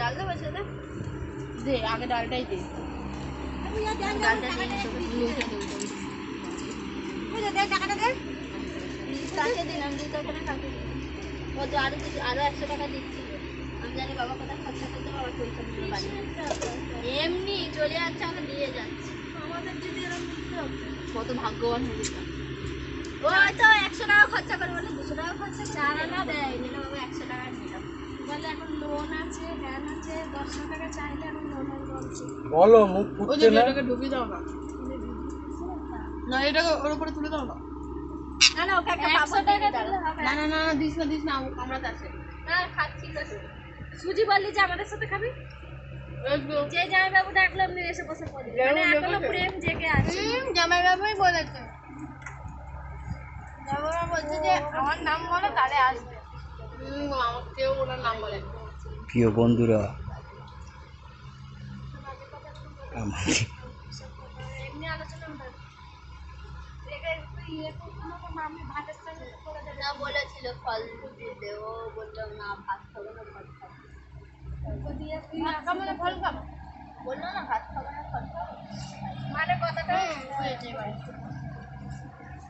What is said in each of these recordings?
ডাল দেবো সেটা দে আগে ডালটাই দে। ডালটা দিয়ে দিতে হবে উল্টে দে, টাকাটা দে। কাকে দিলাম দুই টাকা না কাকে ও তো আরও আরও একশো টাকা দিচ্ছিল আমি জানি বাবা কোথায় খরচা করতে এমনি চলে যাচ্ছে আমরা দিয়ে যাচ্ছি। আমাদের যদি এরকম কত ভাগ্যবান হয়ে যেতাম ও হয়তো একশো টাকা খরচা করে বলে দুশো টাকা খরচা করে। চার আনা এখন লোন আছে ভ্যান আছে দশশো টাকা চাইলে এখন লোনের বলছে বলো মুখ ফুটছে না? দাও না। না এটাকে ওর উপরে তুলে দাও না। না না ওকে একটা একশো টাকা টাকা দিলে হবে। না না না না দিস না দিস না আমরা আছে না খাচ্ছি তো সুজি বললি যে আমাদের সাথে খাবি? যে জামাইবাবু ডাকলো এমনি এসে বসে পড়ি মানে এখনও প্রেম জেগে আছে। জামাই বাবুই বলেছে। জামাই বাবু বলছে যে আমার নাম বলো তাহলে আসবে। প্রিয় বন্ধুরা আমাদের এমনি আলোচনা হবে। একটু ইয়ে বলেছিল ফল দিতে ও বলল না ভাত খাব না ফল খাব দিয়ে না ফল খাব? বলল না ভাত খাব না ফল খাব মানে কথাটা হয়েছে এবারে তুই তোর পাতে একলা এত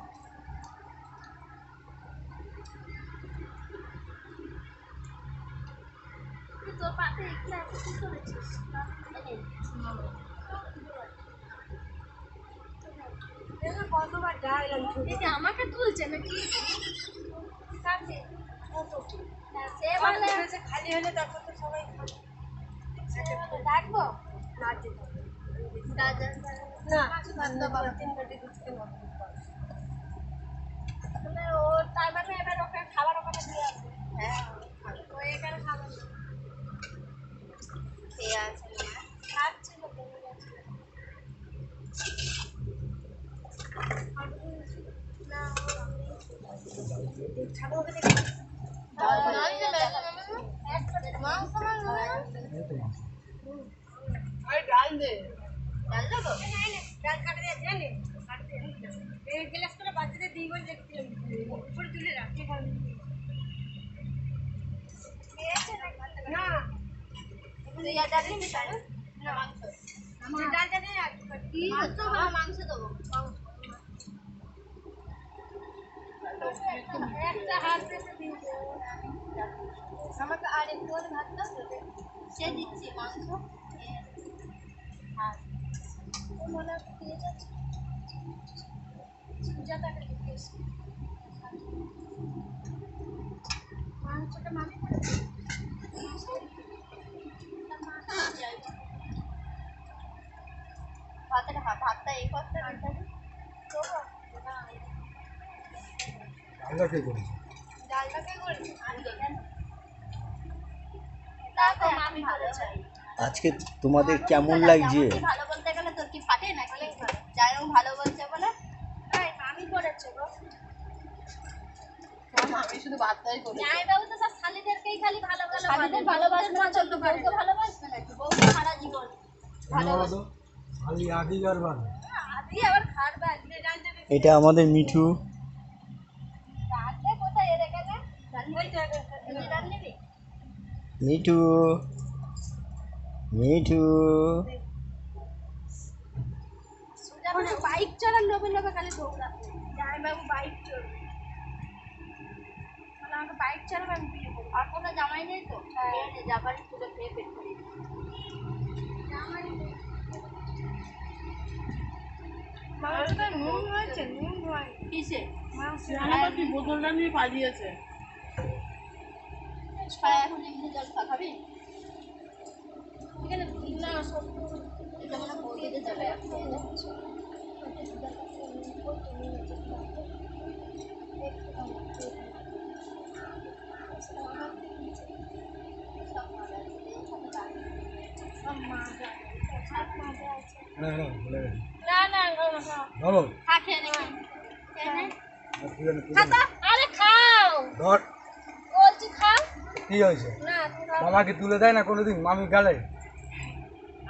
কি করেছিস দেখো কতবার ডাইলাম আমাকে তুলছে নাকি বলে খালি হলে তখন তো সবাই ডাকবো না বাবা তিন বাটি দুধ খেলো মানে ও তার মানে এবার ওকে খাবার ওখানে দিয়ে আসবে হ্যাঁ ও এখানে খাবার না। খেয়ে আছে খাচ্ছিল বলে গেছে না ঠাকুরকে দেখে মাংস মাংস আরে ডাল দে ডাল দেবো ডাল কাটে দিয়ে জানি কাটে দিয়ে এই গ্লাস করে বাচ্চাদের দিই বলে দেখছিলাম না ডালটা নেই মাংস বা মাংস দেবো একটা হাত পেতে দিয়ে দে। আমাকে আর একটু ভাত দাও সে দিচ্ছি মাংস আর মনে পেয়ে যাচ্ছে সুজাতাকে জিজ্ঞেস মাংসটা মামি ভাতটা ভাতটা এই করতে ভাতটা দেবো? আমরা কে করেছি? করেছে? মামি ভালো চাই আজকে তোমাদের কেমন লাগছে ভালো বলতে গেলে তোর কি ফাটে নাকি? যাই হোক ভালো বলছে বলে। মামি করেছে গো। আমি শুধু ভাতটাই করি জামাইবাবু তো সব শালিদেরকেই খালি ভালো ভালো স্বামীদের ভালোবাসবে না চলবে বউকে ভালোবাসবে নাকি? বউকে সারা জীবন। ধন্যবাদ খালি আগিকার বার আদি আবার খাটবে আজকে জানতে হবে। এটা আমাদের মিঠু রাখবে কোথায় এর এখানে ওই তো তুই ডাল নিবি মিঠু মিঠু বাইক চড়ার লোভে লোভে খালি জামাইবাবু বাইক বলে আমাকে বাইক চালাবে আমি বিয়ে করব আর কোনো জামাই নেই তো যাবার তুলে খেয়ে পেট। জামাই। মাংসটা নুন হয়েছে নুন হয় কিসে বোতলটা নিয়ে পালিয়েছে খায় এখন এমনি জল খা খাবি? এখানে না সত্যি এটা মনে হয় হ্যাঁ হ্যাঁ ভুলে গেছি না না। না। না। নে নে নে, নে। বলছি খাও! কি হয়েছে? মামাকে তুলে দেয় না কোনোদিন? মামি গালে?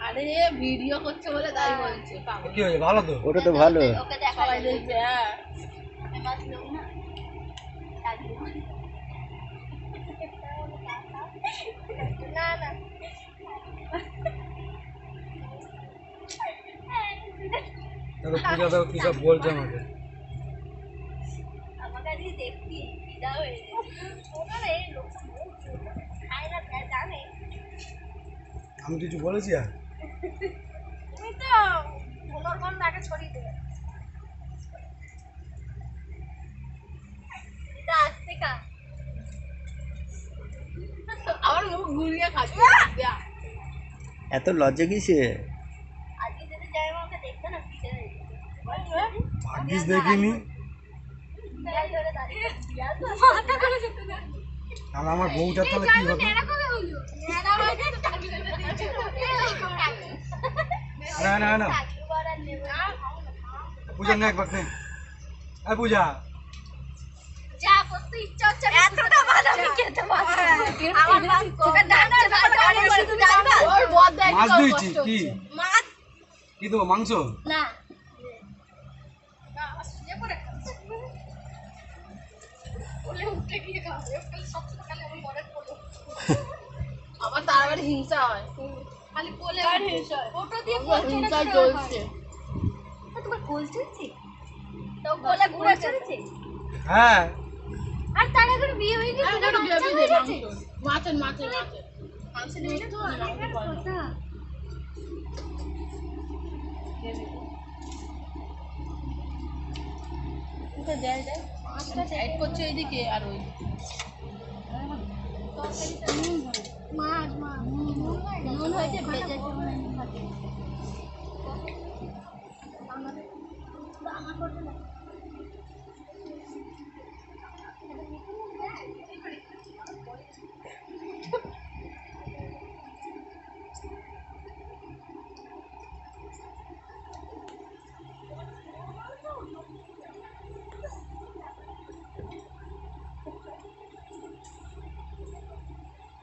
আরে ভিডিও করছে বলে তাই বলছে ভালো তো? ওটা তো ভালো। পূজা কি সব বলছে আমাকে? আমাকে দেখি আমি কিছু বলেছি আর? তুমি তো ভোলোর গন্ধ আগে ছড়িয়ে দেবে। আমার মুখ ঘুরিয়ে খাচ্ছে। এত লজ্জা কিসে? আজকে যদি যাই আমাকে দেখবে না ফিদা গেছে ভাগ্যিস দেখিনি। আর আমার বউটা তাহলে কী হতো না না না পূজা নে একবার নে এই পূজা যা করতে ইচ্ছা হচ্ছে এতটা ভালো আমি খেতে পারব আমার মাছ তোকে তুমি ওর বদ দিয়েছি কি? মাছ কি দেবো মাংস? না। উঠে গিয়ে সব সকালে মনে পড়ল আমার তাড়াতাড়ি হিংসা হয়। খালি বলে কার হিংসা হয়? ফটো দিয়ে হিংসা চলছে তোমার কোল চলছে তো কোলে ঘুরে চলছে হ্যাঁ। আর তার আগে বিয়ে হয়ে গেছে আমি একটু গ্রেভি দে মাংস মাছের মাছের মাছের মাংসের নিয়ে তো মাংস করে না। মাছটা সাইড করছে এইদিকে আর ওই মাছ আমার